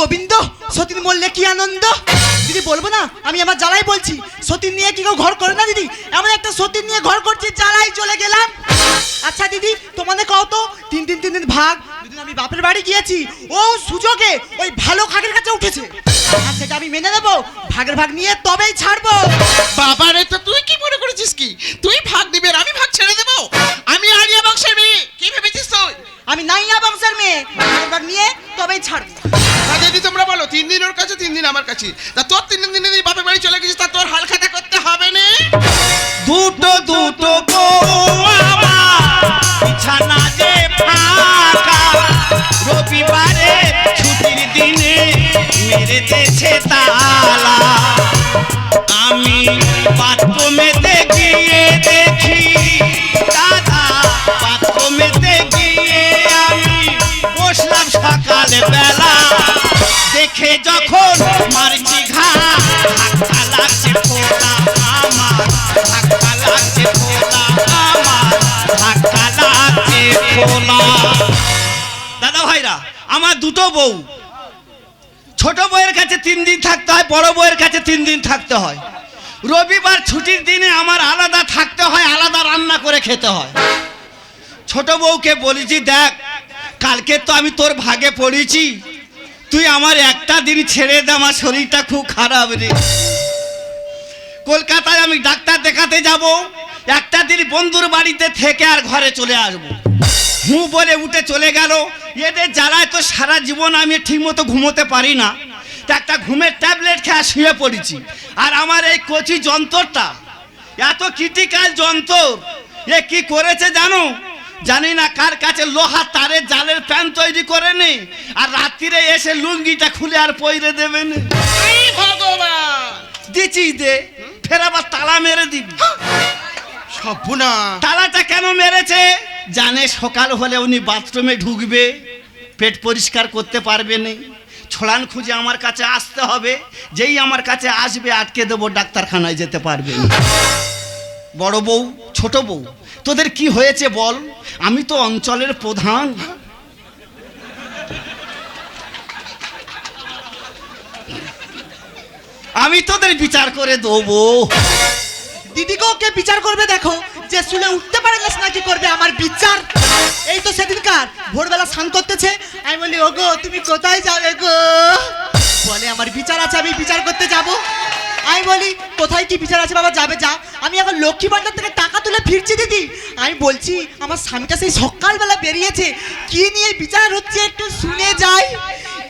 গোবিন্দ সতীন মরলে কি আনন্দ? দিদি, বলব না, আমি আমার জ্বালাই বলছি। সতীন নিয়ে কি কেউ ঘর করে না, দিদি? এমন একটা সতীন নিয়ে ঘর করছি, জ্বালাই চলে গেলাম। আচ্ছা দিদি, তোমাদের কত তিন দিন তিন দিন ভাগ আমি বাপের বাড়ি গিয়েছি, ও সুযোগে ওই ভালো খাগের কাছে উঠেছে। আর সেটা আমি মেনে নেব, ভাগের ভাগ নিয়ে তবেই ছাড়বো। বাবা রে তো তুই কি মনে করেছিস কি? তুই ভাগ দিবি আমি ভাগ ছেড়ে দেবো? আমি আরিয়া বংশের মেয়ে, কি ভেবেছিস তুই? আমি নাইয়া বংশের মেয়ে। ভাগ নিয়ে তবেই ছাড়বো তা যদি তোমরা বলো তিন দিন ওর কাছে তিন দিন আমার কাছে। তা তোর তিন দিন দিনে বাপের বাড়ি চলে গেছিস তা তোর হাল খাতা করতে হবে না। দুটো দুটো বিছানা যে ফাঁকা। রবিবারে ছুটির দিনে মেরে দেছে তালা আমি বাথরুমেতে যখন মারছি ঘা লাগছে দাদা ভাইরা, আমার দুটো বউ। ছোট বউয়ের কাছে তিন দিন থাকতে হয়, বড় বউয়ের কাছে তিন দিন থাকতে হয়। রবিবার ছুটির দিনে আমার আলাদা থাকতে হয়, আলাদা রান্না করে খেতে হয়। ছোট বউকে বলেছি, দেখ, কালকে তো আমি তোর ভাগে পড়েছি তুই আমার একটা দিন ছেড়ে দে, আমার শরীরটা খুব খারাপ রে। কলকাতায় আমি ডাক্তার দেখাতে যাব, একটা দিন বন্ধুর বাড়িতে থেকে আর ঘরে চলে আসব। হু বলে উঠে চলে গেল, এদের জ্বালায় তো সারা জীবন আমি ঠিকমতো ঘুমোতে পারি না। একটা ঘুমের ট্যাবলেট খেয়ে শুয়ে পড়েছি। আর আমার এই কচি যন্ত্রটা, এত ক্রিটিক্যাল যন্ত্র, এ কি করেছে জানো? জানি না কার কাছে লোহা তারের জালের প্যান তৈরি করে নে। আর রাত্রিরে এসে লুঙ্গিটা খুলে আর পইরে দেবে না। এই দিচ্ছি দে ফের আবার তালা মেরে দিবি। সভ্যনা তালাটা কেন মেরেছে? জানে সকাল হলে উনি বাথরুমে ঢুকবে পেট পরিষ্কার করতে পারবে না। ছড়ান খুঁজে আমার কাছে আসতে হবে যেই আমার কাছে আসবে আটকে দেবো ডাক্তারখানায় যেতে পারবে না। বড় বউ, ছোট বউ। তোদের কি হয়েছে বল? আমি তো অঞ্চলের প্রধান। আমি তোদের বিচার করে দেবো। দিদিকেও কে বিচার করবে দেখো? যে শুনে উঠতে পারে না নাকি করবে, আমার বিচার। এই তো সেদিনকার, ভোরবেলা স্নান করতেছে। আমি বলি, ওগো, তুমি কোথায় যাবে গো? বলে, আমার বিচার আছে, আমি বিচার করতে যাব। আমি বলি কোথায় কি বিচার আছে বাবা? যাবে যা। আমি এখন লক্ষ্মী ভান্ডার থেকে টাকা তুলে ফিরছি দিদি। আমি বলছি আমার স্বামীটা সেই সকালবেলা বেরিয়েছে। কি নিয়ে বিচার হচ্ছে একটু শুনে যাই।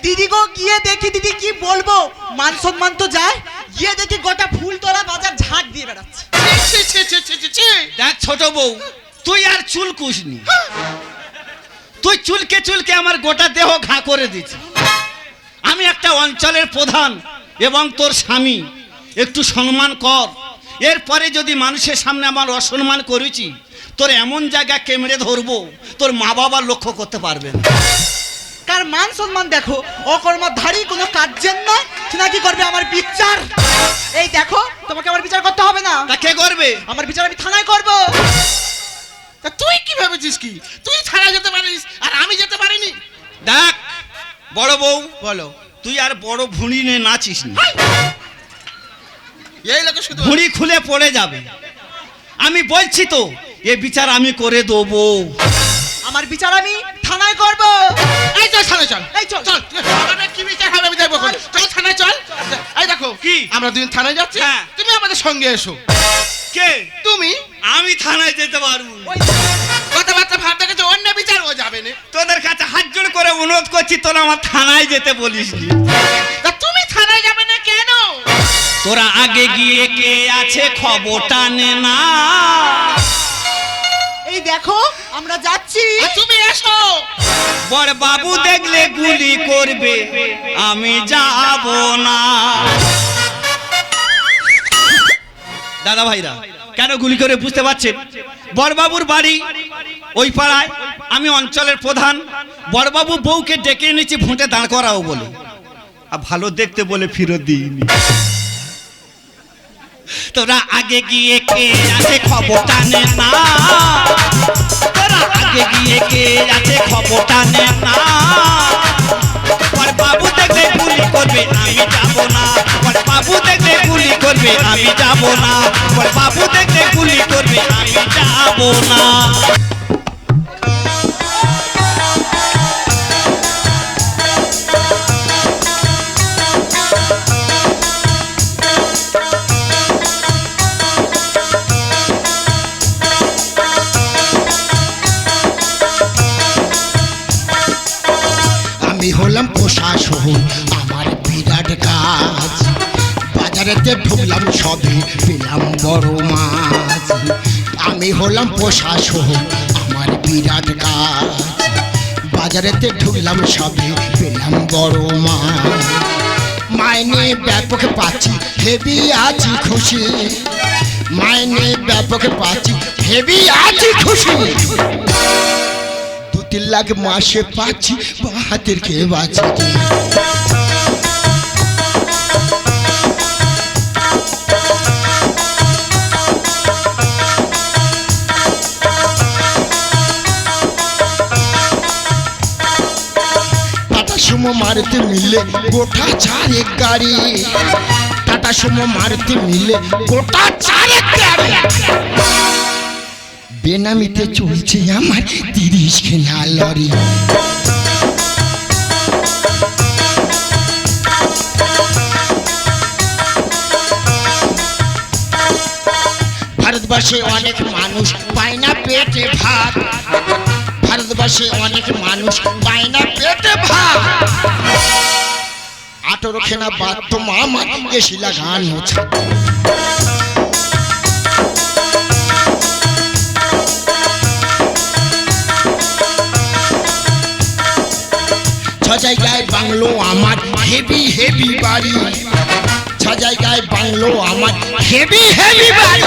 দিদি গো গিয়ে দেখি দিদি কি বলব? মান সম্মান তো যায়। গিয়ে দেখি গোটা ফুল তোলা বাজার ঝাঁট দিয়ে বেড়াচ্ছে। ছি, ছি, ছি, ছি, ছি, ছি। দেখ ছোট বউ তুই আর চুল কুসনি। তুই চুলকে চুলকে আমার গোটা দেহ ঘা করে দিচ্ছি আমি একটা অঞ্চলের প্রধান এবং তোর স্বামী। একটু সম্মান কর। এরপরে যদি মানুষের সামনে আমার অসম্মান করেছি তোর এমন জায়গা কেমড়ে ধরবো? তোর মা বাবা লক্ষ্য করতে পারবে না। কার মান সম্মান দেখো অকর্মধারী কোনো কার্যের নয় নাকি করবে আমার বিচার? এই দেখো তোমাকে আমার বিচার করতে হবে না। তা কে করবে? আমার বিচার আমি থানায় করব। তা তুই কি ভেবেছিস কি? তুই ছাড়া যেতে পারিস আর আমি যেতে পারিনি। দেখ বড় বউ বলো। তুই আর বড় ভুঁড়ি নিয়ে নাচিস না। এই লোকে শুধু ভুঁড়ি খুলে পড়ে যাবে। আমি বলছি তো এ বিচার আমি করে দেবো। আমার বিচার আমি থানায় করব। এই চল থানায় চল। এই চল। চল কি বিচার হবে আমি দেখব চল থানায় চল। এই দেখো কি? আমরা দুদিন থানায় যাচ্ছি। হ্যাঁ। তুমি আমাদের সঙ্গে এসো। কে? তুমি? আমি থানায় যেতে পারব কথাবার্তা ভাব দেখেছ অন্য বিচার ও যাবে না। তোদের কাছে হাত জোড় করে অনুরোধ করছি তোরা আমার থানায় যেতে বলিস তোরা আগে গিয়ে কে আছে খবরটা নে না। এই দেখো আমরা যাচ্ছি। তুমি এসো। বড় বাবু দেখলে গুলি করবে আমি যাব না। দাদা ভাইরা কেন গুলি করে বুঝতে পারছেন বড়বাবুর বাড়ি ওই পাড়ায় আমি অঞ্চলের প্রধান। বড়বাবু বউকে ডেকে এনেছি ভোটে দাঁড় করাও বলে। আর ভালো দেখতে বলে ফিরত দিইনি। তোরা আগে গিয়ে কে আছে খবরটা নে না? তোরা আগে গিয়ে কে আছে খবরটা নে না? পর বাবু দেখে করবে, আমি যাব না। বলে বাবু দেখলে গুলি করবে, আমি যাব না। বলে বাবু দেখলে গুলি করবে, আমি যাব না। সবে পেলাম বড় মাছ। আমি হলাম প্রশাসন আমার বিরাট কাজ। বাজারেতে ঢুকলাম সবে, পেলাম বড় মাছ। মাইনে ব্যাপক পাচ্ছি হেভি আছি খুশি। মাইনে ব্যাপক পাচ্ছি হেভি আছি খুশি। দু তিন লাখ মাসে পাচ্ছি হাতের কে বাঁচি টাটা সুমো মারতে মিলে, গোটা চারেক গাড়ি। টাটা সুমো মারতে মিলে, গোটা চারেক গাড়ি। বেনামিতে চলছে আমার তিরিশ খেনা লরি ভারতবর্ষে অনেক মানুষ পায় না পেটে ভাত। ভারতবর্ষে অনেক মানুষ, পায় না পেটে ভাত। আঠেরো খেনা বাদ তো আমার এসি লাগানো ছাদ ছ জায়গায় বাংলো আমার হেভি হেভি বাড়ি। ছ জায়গায় বাংলো আমার হেভি হেভি বাড়ি।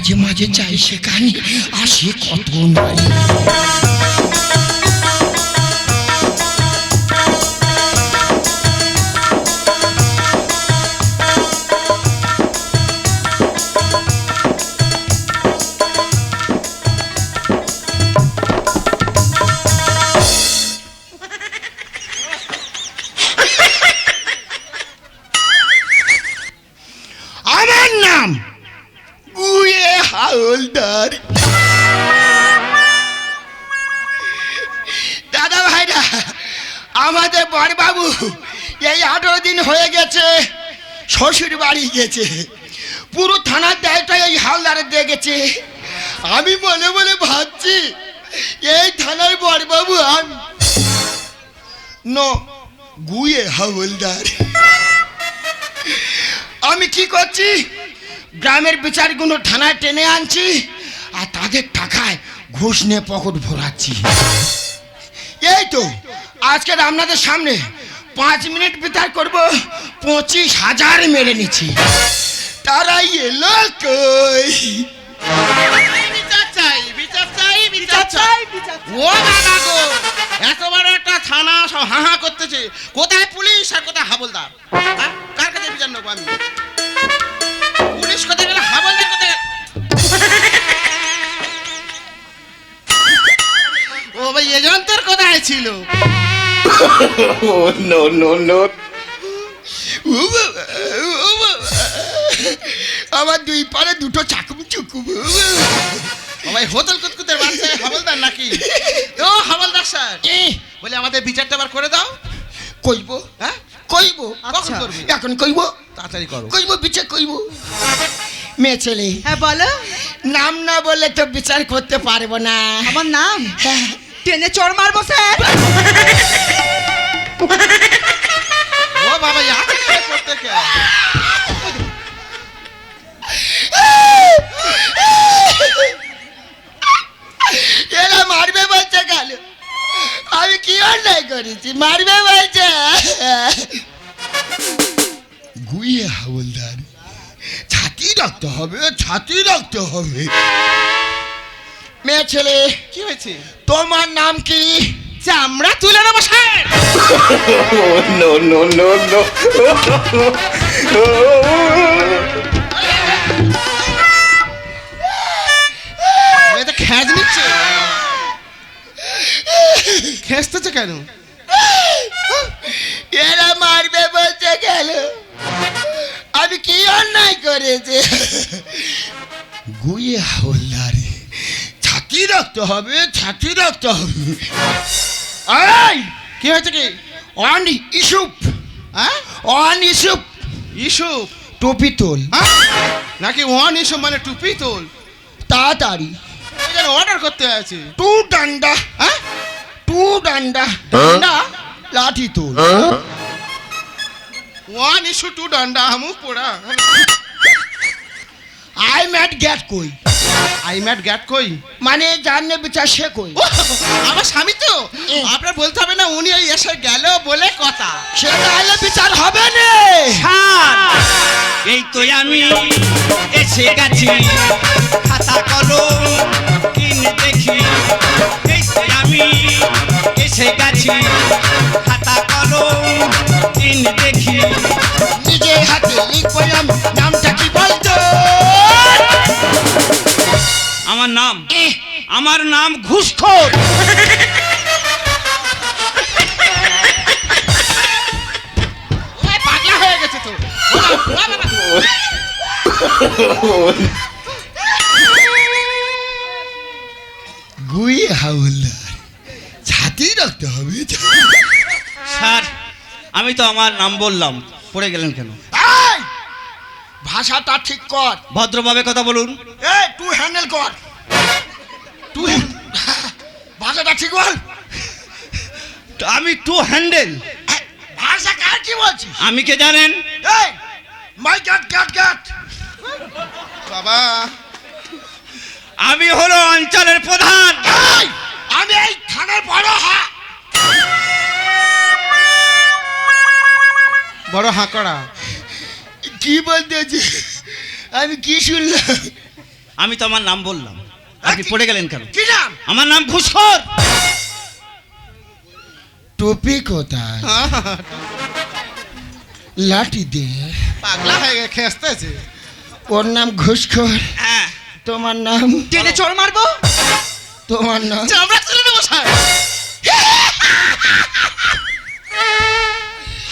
মাঝে মাঝে চাই সেখানে আসে কত নারী শ্বশুর বাড়ি গেছে। পুরো থানার দায়িত্ব এই হালদারের দিয়ে গেছে। আমি মনে মনে ভাবছি, এই থানার বড়বাবু আমি ন গুয়ে হাওলদার। আমি কি করছি? গ্রামের বিচারগুলো থানায় টেনে আনছি আর তাদের টাকায় ঘুষ নিয়ে পকেট ভরাচ্ছি। এই তো আজকে আপনাদের সামনে পাঁচ মিনিট বিচার করব। পঁচিশ হাজার মেরে নিচ্ছি। তারা এলো কই? একটা থানা সব হা করতেছে। কোথায় পুলিশ আর কোথায় হাবলদার? হ্যাঁ? পুলিশ কোথায় কোথায় ও কোথায় ছিল। আমার দুই পারে দুটো চাকুম চুকুম। ভাই হোটেল কুতকুতের বাচ্চা হাবলদার নাকি? ও হাবলদার স্যার। বলে আমাদের বিচারটা আবার করে দাও। কইব? হ্যাঁ? কইব? কখন করবি? এখন কইব? তাড়াতাড়ি করো। কইব বিচার কইব। মেয়ে ছেলে হ্যাঁ বলো। নাম না বললে তো বিচার করতে পারব না। আমার নাম? হ্যাঁ। টেনে চড় মারবো স্যার। কে? এরা মারবে বলছে কেন? আমি কি অন্যায় করেছি? মারবে বলছে? গুইয়ে হাওলদার ছাতি রাখতে হবে ছাতি রাখতে হবে। মেয়ে ছেলে কি হয়েছে? তোমার নাম কি? চামড়া তুলে নেব স্যার ও তো খ্যাজ নিচ্ছে। খেসতেছে কেন? এরা মারবে বলতে গেল। আমি কি অন্যায় করেছে? গুয়ে হাওলদারে ছাতি রাখতে হবে ছাতি রাখতে হবে। এই কি হয়েছে কি? অন ইসুপ হ্যাঁ? অন ইসুপ ইস্যু টুপি তোল। হ্যাঁ? নাকি ওয়ান ইস্যু মানে টুপি তোল? তাড়াতাড়ি। যেন অর্ডার করতে আছে টু ডান্ডা। হ্যাঁ? টু ডান্ডা। না লাঠি তোল। ওয়ান ইস্যু টু ডান্ডা আমু পোড়া। আই ম্যাট গ্যাট কই? আই ম্যাট গ্যাট কই? মানে জানলে বিচার সে কই? আমার স্বামী তো? আপনার বলতে হবে না উনি এই এসে গেল বলে কথা। সে তাহলে বিচার হবে না। এই তো আমি এসে গেছি। খাতা কলম কিনে দেখি। এই তো আমি এসে গেছি। খাতা কলম কিনে দেখি। নিজে হাতে লিখব আমি। নাম? আমার নাম ঘুষখোর। পাগলা হয়ে গেছে তো। হাওলদার ছাতি রাখতে হবে স্যার আমি তো আমার নাম বললাম পড়ে গেলেন কেন? এই! ভাষাটা ঠিক কর। ভদ্রভাবে কথা বলুন। এই টু হ্যান্ডেল কর। ভাষাটা ঠিক বল। আমি টু হ্যান্ডেল ভাষা কার কি বলছিস? আমি কে জানেন? এই মাই গট গট গট বাবা আমি হলো অঞ্চলের প্রধান। এই আমি এই থানার বড় হা। বড় হাঁকড়া। কি বলতেছি আমি কি শুনলাম? আমি তো আমার নাম বললাম। আপনি পড়ে গেলেন কেন? কি নাম? আমার নাম ঘুষখোর। টুপি কোথায়? লাঠি দে। পাগলা হয়ে গেছে খেসতেছে ওর নাম ঘুষখোর। হ্যাঁ। তোমার নাম? টেনে চড় মারবো? তোমার নাম? চামড়া তুলে নেব স্যার।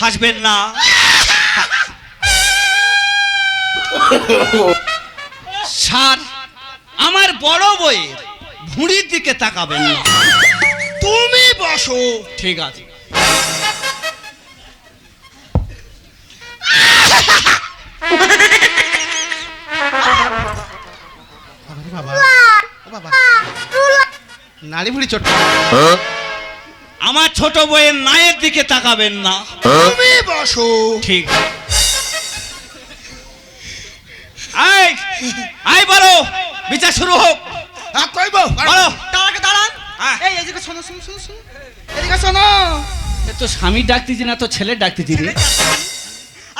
হাসবেন না। স্যার আমার বড় বইয়ের ভুঁড়ির দিকে তাকাবেন না। তুমি বসো। ঠিক আছে। নারী ভুড়ি আমার ছোট বইয়ের নায়ের দিকে তাকাবেন না। তুমি বসো। ঠিক। আয় আয় বলো। বিচার শুরু হোক। আর কইব বলো। তার দাঁড়ান। হ্যাঁ। এই এদিকে শোনো শোনো শোনো শোনো। এদিকে শোনো। এ তো স্বামী ডাকতেছি না তো ছেলে ডাকতেছি রে।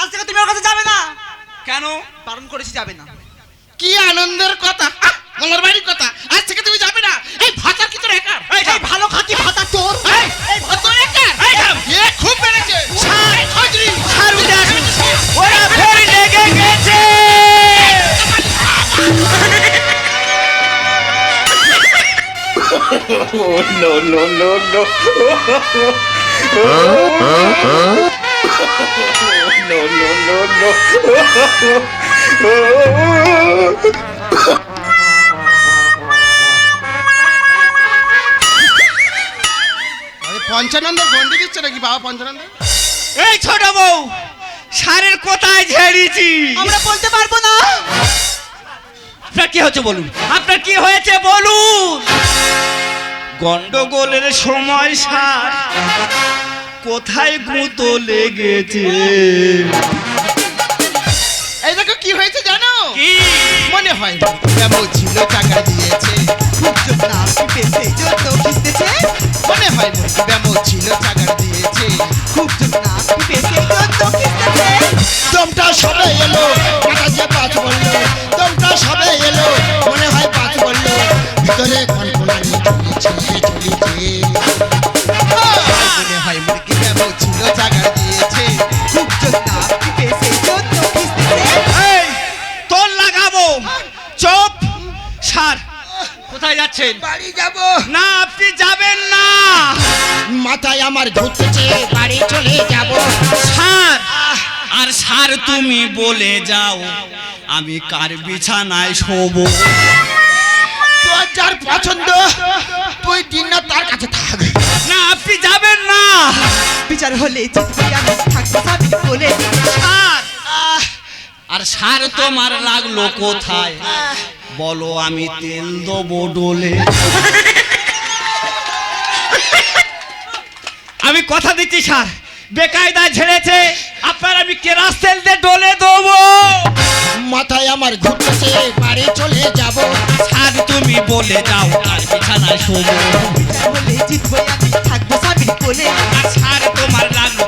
আজ থেকে তুমি ওর কাছে যাবে না। কেন? বারণ করেছি যাবে না। কি আনন্দের কথা? আমার বাড়ির কথা। আজ থেকে তুমি যাবে না। এই ভাতা কি তোর একার? এই ভালো খাতি ভাতা তোর। এই, এই ভাতা একার? এই খুব বেড়েছে। এই খজরি আর উঠে আসুন। ওরা আরে পঞ্চানন্দ গন্ডি দিচ্ছে নাকি বাবা পঞ্চানন্দ? এই ছোট বউ সারের কোথায় ঝেড়েছি? আমরা বলতে পারব না। আপনার কি হয়েছে বলুন? আপনার কি হয়েছে বলুন? গন্ডগোলের সময় সার। কোথায় গুঁতো লেগেছে? এই দেখো কি হয়েছে জানো? কি? মনে হয় কেমন ছিল টাকা দিয়েছে। খুব যত মনে হয় কেমন ছিল টাকা দিয়েছে। খুব যত খিস্তেছে দমটা সবে এলো যে পাঁচ বলল। সবে এলো, মনে হয় পাঁচ বলল, ভিতরে তোর লাগাবো চোপ সার কোথায় যাচ্ছেন বাড়ি যাব না আপনি যাবেন না আমার ঘুরতেছে বাড়ি চলে যাব স্যার আর স্যার তুমি বলে যাও আমি কার বিছানায় শোবো? তোর যার পছন্দ তুই দিন না তার কাছে থাক। না আপনি যাবেন না। বিচার হলে স্যার আর স্যার তোমার লাগল কোথায়? বলো আমি তেল দেবো ডোলে। আমি কথা দিচ্ছি স্যার বেকায়দা ঝেড়েছে। আপনার আমি কেরাস ডলে দেবো? মাথায় আমার ঘুরতেছে বাড়ি চলে যাব। আর তুমি বলে যাও আর বিছানায় শোবো বলে জিতবো আমি থাকব স্বামীর কোলে আর তোমার লাগল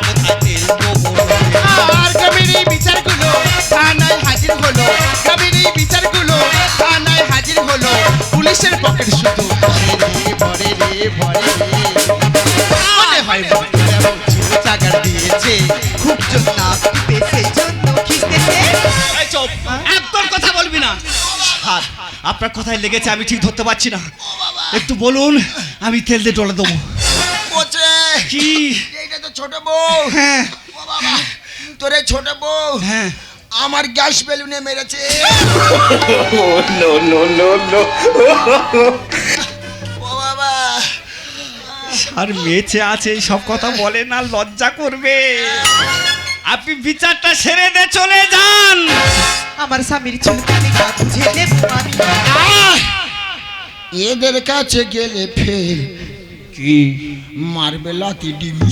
আপনার কথায় লেগেছে আমি ঠিক ধরতে পারছি না। একটু বলুন আমি তেল দিয়ে ডলে দেবো। কি? এইটা তো ছোট বউ। হ্যাঁ। তোরে ছোট বউ হ্যাঁ। আমার গ্যাস বেলুনে মেরেছে। ও বাবা। আর মেচে আছে এই সব কথা বলে না লজ্জা করবে। আপনি বিচারটা সেরে দে চলে যান। আমার স্বামীর চুলকানি এদের কাছে গেলে ফেল কি? মারবে লাতি ডিমি।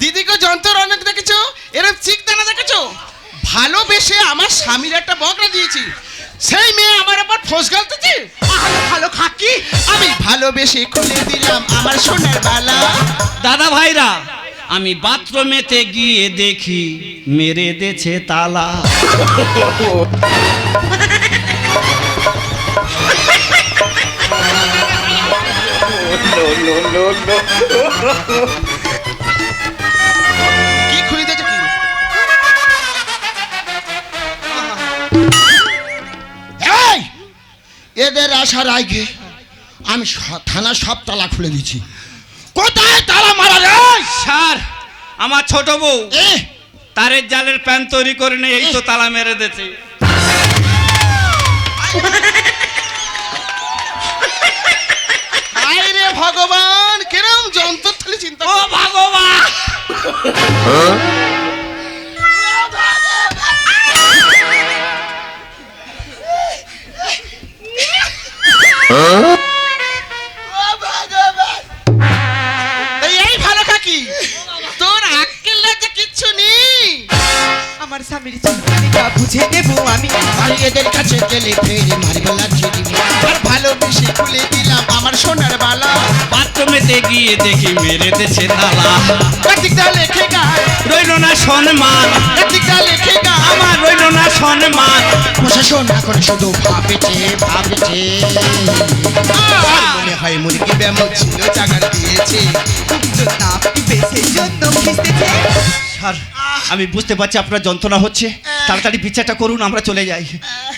দিদিকে যন্ত্র অনেক দেখেছ? এরকম চিক দানা দেখেছ? ভালোবেসে আমার স্বামীর একটা বকরা দিয়েছি। সেই মেয়ে আমার আবার ফোস গালতেছে? ভালো ভালো খাকি। আমি ভালোবেসে খুলে দিলাম আমার সোনার বালা। দাদা ভাইরা আমি বাথরুমেতে গিয়ে দেখি মেরে দেছে তালা। এদের আসার আগে আমি থানা সব তালা খুলে দিচ্ছি কোথায় তালা মারা রে? স্যার আমার ছোট বউ। তারের জালের প্যান তৈরি করে নেই এই তো তালা মেরে দিয়েছে। আয় রে ভগবান কেরম যন্ত্র থালি চিন্তা ও ভগবান! এই ভালো কাকি। তোর আক্কেল লজ্জা কিচ্ছু নেই। আমার স্বামীর চিন্তা বুঝে দেবো আমি। আর এদের কাছে গেলে ফের মারবে লাঠি ডিমি আর ভালোবেসে খুলে দিলাম আমার সোনার বালা। বাথরুমেতে গিয়ে দেখি মেরে দেছে তালা। কার্তিকটা লেখে গায় রইল না সম্মান। কার্তিকটা লেখে গায় আমার রইল না সম্মান। প্রশাসন এখন শুধু ভাবেছে ভাবেছে। মনে হয় মুরগি ব্যামো ছিল চাগার দিয়েছে। জন্য সেই জন্য খিস্তেছে স্যার আমি বুঝতে পারছি আপনার যন্ত্রণা হচ্ছে। তাড়াতাড়ি বিচারটা করুন আমরা চলে যাই।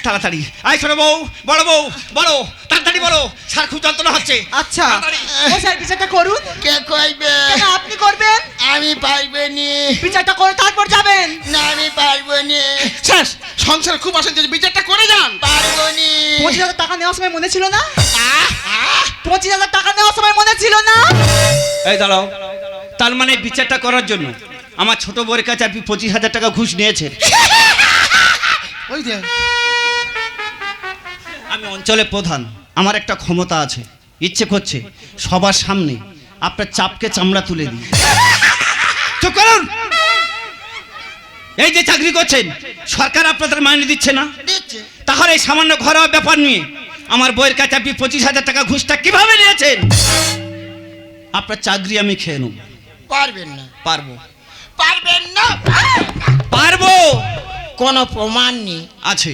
তাড়াতাড়ি। আয় ছোট বউ বড় বউ বলো তাড়াতাড়ি বলো। স্যার খুব যন্ত্রণা হচ্ছে। আচ্ছা। তাড়াতাড়ি। ও স্যার বিচারটা করুন। কে কইবে? কেন আপনি করবেন? আমি পারবে নি বিচারটা করে তারপর যাবেন। না আমি পারব নি শেষ সংসার খুব অশান্তি হচ্ছে, বিচারটা করে যান। পারব নি পঁচিশ হাজার টাকা নেওয়ার সময় মনে ছিল না? পঁচিশ হাজার টাকা নেওয়ার সময় মনে ছিল না? এই দাঁড়াও। তার মানে বিচারটা করার জন্য। আমার ছোট বউয়ের কাছে আপনি পঁচিশ হাজার টাকা ঘুষ নিয়েছেন। ওই আমি অঞ্চলের প্রধান আমার একটা ক্ষমতা আছে ইচ্ছে করছে সবার সামনে আপনার চাপকে চামড়া তুলে দিই। চুপ করুন! এই যে চাকরি করছেন সরকার আপনাদের মাইনে দিচ্ছে না? তাহলে এই সামান্য ঘরোয়া ব্যাপার নিয়ে আমার বইয়ের কাছে আপনি পঁচিশ হাজার টাকা ঘুষটা কীভাবে নিয়েছেন? আপনার চাকরি আমি খেয়ে নেব। পারবেন না। পারব। পারবেন না? পারব। কোনো প্রমাণ নেই। আছে।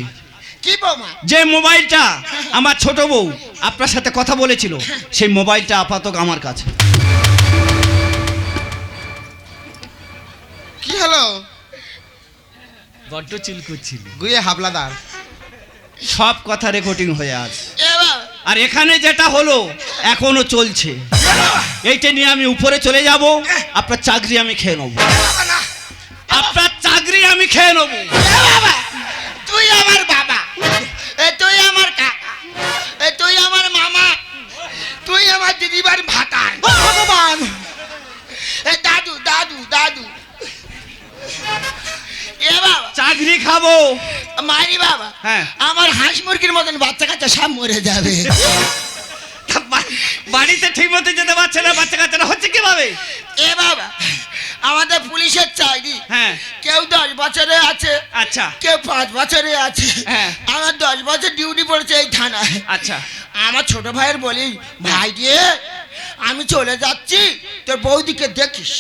কি প্রমাণ? যে মোবাইলটা আমার ছোট বউ আপনার সাথে কথা বলেছিল সেই মোবাইলটা আপাতত আমার কাছে। কি হলো? বড্ড চিল করছিল। গুয়ে হাবলাদার। সব কথা রেকর্ডিং হয়ে আছে আর এখানে যেটা হলো এখনও চলছে। এইটা নিয়ে আমি উপরে চলে যাব আপনার চাকরি আমি খেয়ে নেব। খেয়ে নেব। বাবা তুই আমার বাবা এ তুই আমার কাকা তুই আমার মামা তুই আমার দিদিবার ভাতার ভগবান! এ দাদু দাদু দাদু। এ বাবা চাকরি খাব। মারি বাবা হ্যাঁ। আমার হাঁস মুরগির মতন বাচ্চা কাচ্চা সব মরে যাবে। বাড়িতে ঠিক মতো যেতে পারছে না বাচ্চা কাচ্চারা হচ্ছে কীভাবে? এ বাবা আমাদের পুলিশের চাকরি হ্যাঁ। কেউ দশ বছরে আছে আচ্ছা। কেউ পাঁচ বছরে আছে। হ্যাঁ। আমার দশ বছর ডিউটি পড়েছে এই থানায়। আচ্ছা। আমার ছোট ভাইয়ের বলি ভাই রে আমি চলে যাচ্ছি তোর বৌদিকে দেখিস।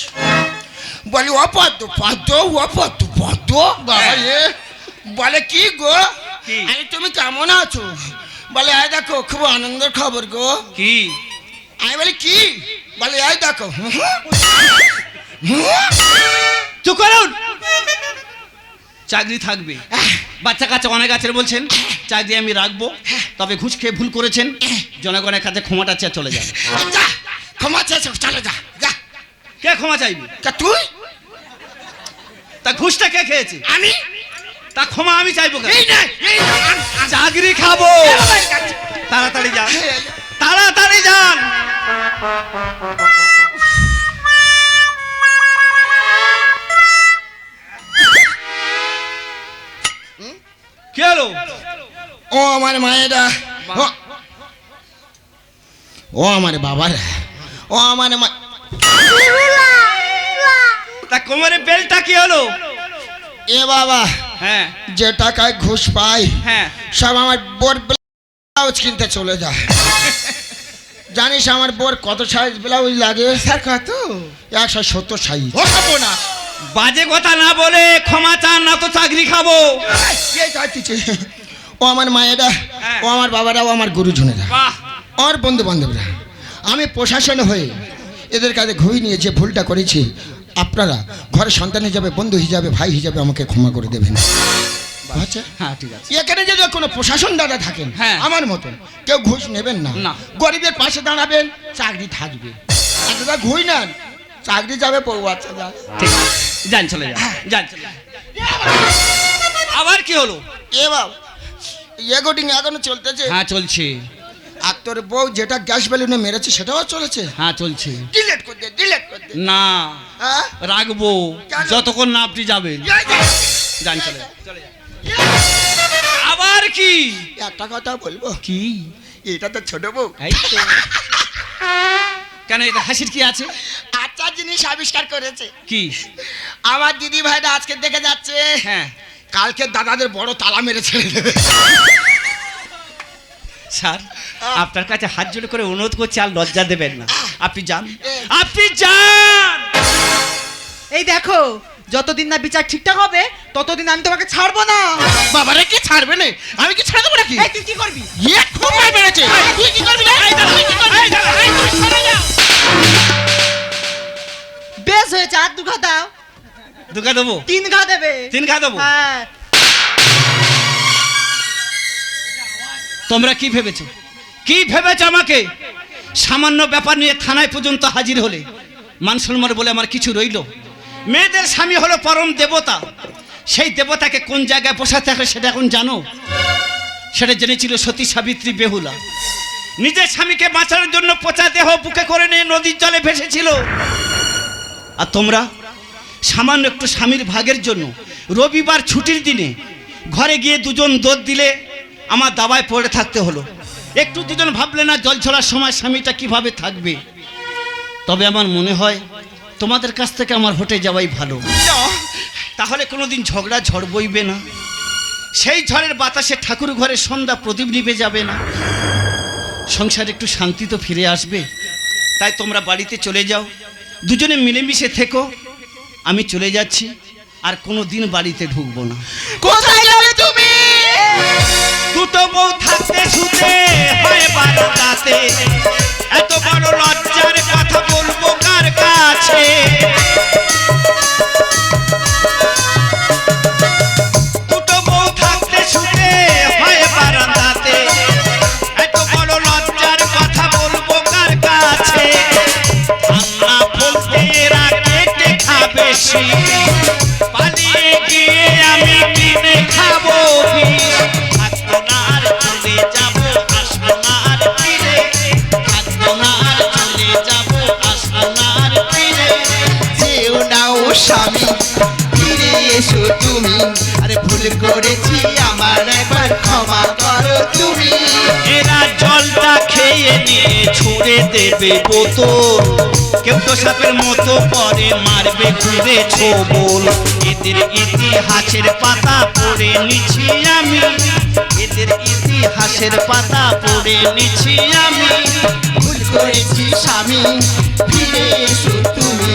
বলি ও পদ্ম ও পদ্ম রে। বলে কি গো? আমি তুমি কেমন আছো? বলে এই দেখো খুব আনন্দের খবর গো। কি? আমি বলি কি? বলে এই দেখো চুপ করুন। চাকরি থাকবে। বাচ্চা কাচ্চা অনেক আছে বলছেন। চাকরি আমি রাখব। তবে ঘুষ খেয়ে ভুল করেছেন। জনগণের কাছে ক্ষমাটা চেয়ে চলে যান। যা ক্ষমা চেয়েছো চলে যা যা। কে ক্ষমা চাইবে? তা তুই? তা ঘুষটা কে খেয়েছে? আমি? তা ক্ষমা আমি চাইব। চাকরি খাব। তাড়াতাড়ি যান। তাড়াতাড়ি যান। কে হলো ও আমার মায়েরা ও- ও আমার বাবারা ও আমার মা তা কোমরে বেলটা কি হলো এ বাবা হ্যাঁ। যে টাকায় ঘুষ পাই হ্যাঁ। সব আমার বোর ব্লাউজ কিনতে চলে যায়। জানিস আমার বোর কত সাইজ ব্লাউজ লাগে? স্যার কত? একশো সত্তর সাইজ না বাজে কথা না বলে ক্ষমা চান না তো চাকরি খাব। ও আমার মায়েরা হ্যাঁ। ও আমার বাবারা ও আমার গুরুজনেরা। আমার বন্ধু বান্ধবরা আমি প্রশাসন হয়ে এদের কাছে ঘুই নিয়ে যে ভুলটা করেছি আপনারা ঘরের সন্তান হিসাবে বন্ধু হিসাবে ভাই হিসাবে আমাকে ক্ষমা করে দেবেন। আচ্ছা? হ্যাঁ এখানে যদি কোনো প্রশাসন দাদা থাকেন হ্যাঁ। আমার মতন কেউ ঘুষ নেবেন না। গরিবের পাশে দাঁড়াবেন চাকরি থাকবে। দাদা ঘুই নেন চাকরি যাবে বউ আচ্ছা যাবে ঠিক। যান চলে যান। যান চলে আবার কি হলো? এ বাবু এগোটিং এখনও চলতেছে। হ্যাঁ চলছে। আর তোর বউ যেটা গ্যাস বেলুনে মেরেছে সেটাও চলেছে? হ্যাঁ চলছে। ডিলেট করে দে ডিলেট করে দে না। হ্যাঁ? রাখব। যতক্ষণ না আপনি যাবেন। যে, যান চলে চলে যান। আবার কি? একটা কথা বলব? কি? এটা তো ছোট বউ। এই তো। কেন এটা হাসির কি আছে? আচ্ছা জিনিস আবিষ্কার করেছে। কি? আমার দিদি ভাইটা আজকে দেখে যাচ্ছে হ্যাঁ। কালকে দাদাদের বড় তালা মেরে ছেড়ে দেবে স্যার আপনার কাছে হাত জোড়ে করে অনুরোধ করছি আর লজ্জা দেবেন না। আপনি যান। আপনি যান! এই দেখো যতদিন না বিচার ঠিকঠাক হবে ততদিন আমি তোমাকে ছাড়বো না। বাবারে কি ছাড়বে না? আমি কি ছেড়ে দেবো নাকি? এই তুই কি করবি? ইয়ে খুব মার মেরেছে তুই কি করবি? রে? বেশ হয়েছে আর দু ঘা দাও। দু দুকা দেবো? তিন ঘা দেবে। তিন খা দেবো? হ্যাঁ। তোমরা কি ভেবেছো? কি ভেবেছো আমাকে? সামান্য ব্যাপার নিয়ে থানায় পর্যন্ত হাজির হলে। মান সম্মান বলে আমার কিছু রইল। মেয়েদের স্বামী হলো পরম দেবতা। সেই দেবতাকে কোন জায়গায় বসাতে হবে সেটা এখন জানো? সেটা জেনেছিল সতী সাবিত্রী বেহুলা। নিজের স্বামীকে বাঁচানোর জন্য পচা দেহ বুকে করে নিয়ে নদীর জলে ভেসেছিল। আর তোমরা, সামান্য একটু স্বামীর ভাগের জন্য রবিবার ছুটির দিনে ঘরে গিয়ে দুজন দোদ দিলে আমার দাবায় পড়ে থাকতে হলো। একটু দুজন ভাবলে না জল ছড়ার সময় স্বামীটা কীভাবে থাকবে? তবে আমার মনে হয় তোমাদের কাছ থেকে আমার হটে যাওয়াই ভালো। তাহলে কোনোদিন ঝগড়া ঝড় বইবে না। সেই ঝড়ের বাতাসে ঠাকুর ঘরে সন্ধ্যা প্রদীপ নিভে যাবে না। সংসারে একটু শান্তি তো ফিরে আসবে। তাই তোমরা বাড়িতে চলে যাও। দুজনে মিলেমিশে থেকো। আমি চলে যাচ্ছি। আর কোনো দিন বাড়িতে ঢুকবো না। কোথায় যাবে তুমি? দুটো বউ থাকতে শুতে হয় বারো রাতে এত বড় লজ্জার কথা বলব কার কাছে? দেবে বোতল কেউ তো সাপের মতো পরে মারবে, ঘুরে ছোবল। এদের ইতিহাসের পাতা পড়ে নিছি আমি। এদের ইতিহাসের পাতা পড়ে নিছি আমি। ভুল করেছি স্বামী, ফিরে এসো তুমি।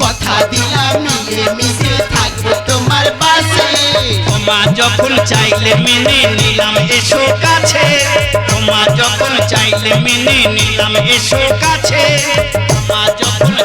কথা দিলাম, মিলে মিশে তোমা যখন চাইলে মেনে নিলাম, এসো কাছে। তোমা যখন চাইলে মেনে নিলাম, এসো কাছে। তোমা যখন